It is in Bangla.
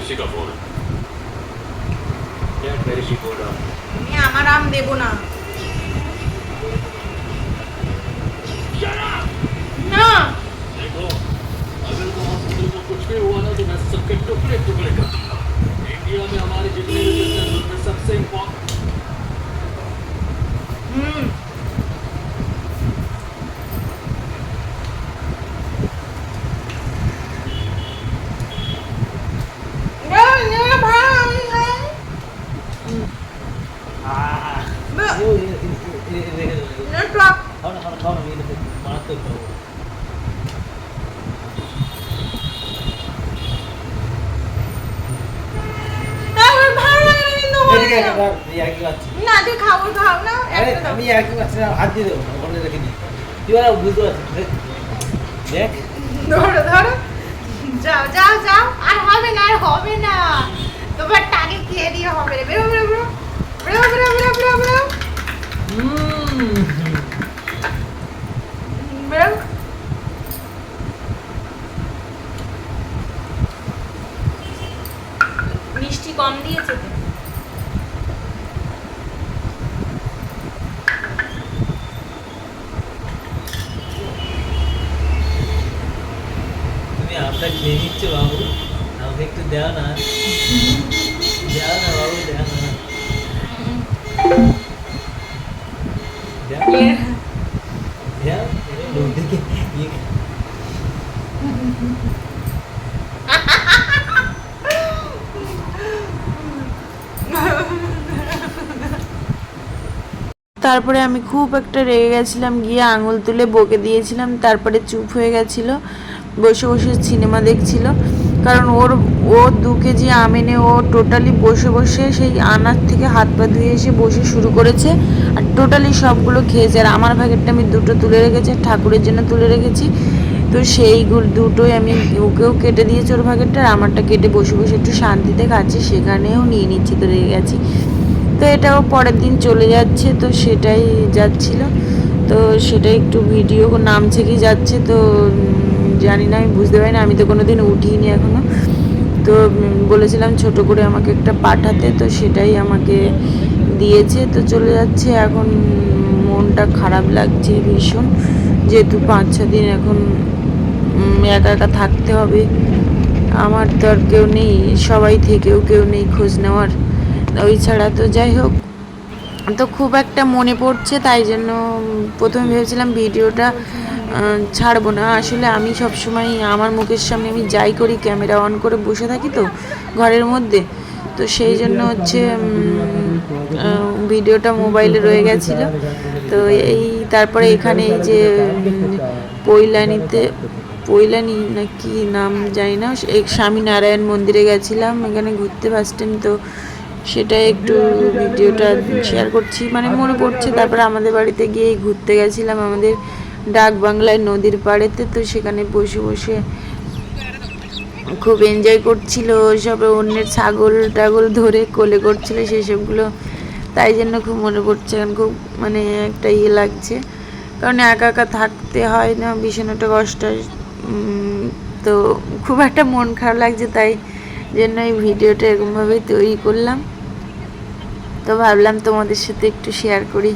ঋষি কাপুর তুমি আমার আম দেবো না। না, কিন্তু গেল। না তুই খাব খাও না আমি একই পাচ্ছি না হাত দিয়ে দেবো ওখানে রেখে দিই। তুই আর বুঝতে পারছিস দেখ। ধরো ধরো। যাও যাও যাও। আর হবে না আর হবে না। তোমার টাকে খেয়ে দিয়ে হবে না বেরো বেরো বেরো। বেরো বেরো বেরো বেরো বেরো। বেরো। মিষ্টি কম দিয়েছে তো। আমটা খেয়ে নিচ্ছ বাবু। আমাকে একটু দেও না। দেও না বাবু দেও না। ইয়ে। তারপরে আমি খুব একটা রেগে গেছিলাম গিয়ে আঙুল তুলে বকে দিয়েছিলাম তারপরে চুপ হয়ে গেছিল। বসে বসে সিনেমা দেখছিল। কারণ ওর, ও দু কেজি আম এনে ও টোটালি বসে বসে সেই আনার থেকে হাত পা ধুয়ে এসে বসে শুরু করেছে আর টোটালি সবগুলো খেয়েছে। আর আমার ভাগেরটা আমি দুটো তুলে রেখেছি ঠাকুরের জন্য তুলে রেখেছি। তো সেইগুলো দুটোই আমি, ওকেও কেটে দিয়েছি ওর ভাগেরটা, আর আমারটা কেটে বসে বসে একটু শান্তিতে খাচ্ছি, সেখানেও নিয়ে নিচ্ছি তো রেগে গেছি। তো এটাও পরের দিন চলে যাচ্ছে, তো সেটাই যাচ্ছিল। তো সেটা একটু ভিডিও নামছে কি যাচ্ছে, তো জানি না, আমি বুঝতে পারি না আমি তো কোনো দিন উঠিনি এখনও তো বলেছিলাম ছোট করে আমাকে একটা পাঠাতে, তো সেটাই আমাকে দিয়েছে। তো চলে যাচ্ছে, এখন মনটা খারাপ লাগছে ভীষণ। যেহেতু পাঁচ, ছ দিন এখন একা একা থাকতে হবে। আমার তো আর কেউ নেই, সবাই থেকেও কেউ নেই খোঁজ নেওয়ার। ওই ছাড়া তো যাই হোক, তো খুব একটা মনে পড়ছে, তাই জন্য প্রথমে ভেবেছিলাম ভিডিওটা ছাড়বো না। আসলে আমি সবসময় আমার মুখের সামনে আমি যাই করি, ক্যামেরা অন করে বসে থাকি তো ঘরের মধ্যে। তো সেই জন্য হচ্ছে ভিডিওটা মোবাইলে রয়ে গেছিল। তো এই তারপরে এখানে এই যে পৈলানিতে, পৈলানি না কি নাম জানি না, এই স্বামীনারায়ণ মন্দিরে গেছিলাম, এখানে ঘুরতে টাইম তো সেটা একটু ভিডিওটা শেয়ার করছি। মানে মনে পড়ছে, তারপরে আমাদের বাড়িতে গিয়ে ঘুরতে গেছিলাম আমাদের ডাক বাংলায় নদীর পাড়েতে তো সেখানে বসে বসে খুব এনজয় করছিল, সব অন্যের ছাগল টাগল ধরে কোলে করছিল সেসবগুলো। তাই জন্য খুব মনে পড়ছে, এখন খুব মানে একটা ইয়ে লাগছে। কারণ একা একা থাকতে হয় না ভীষণ একটা কষ্ট তো খুব একটা মন খারাপ লাগছে, তাই জন্য এই ভিডিওটা এরকমভাবেই তৈরি করলাম। তো ভাবলাম তোমাদের সাথে একটু শেয়ার করি।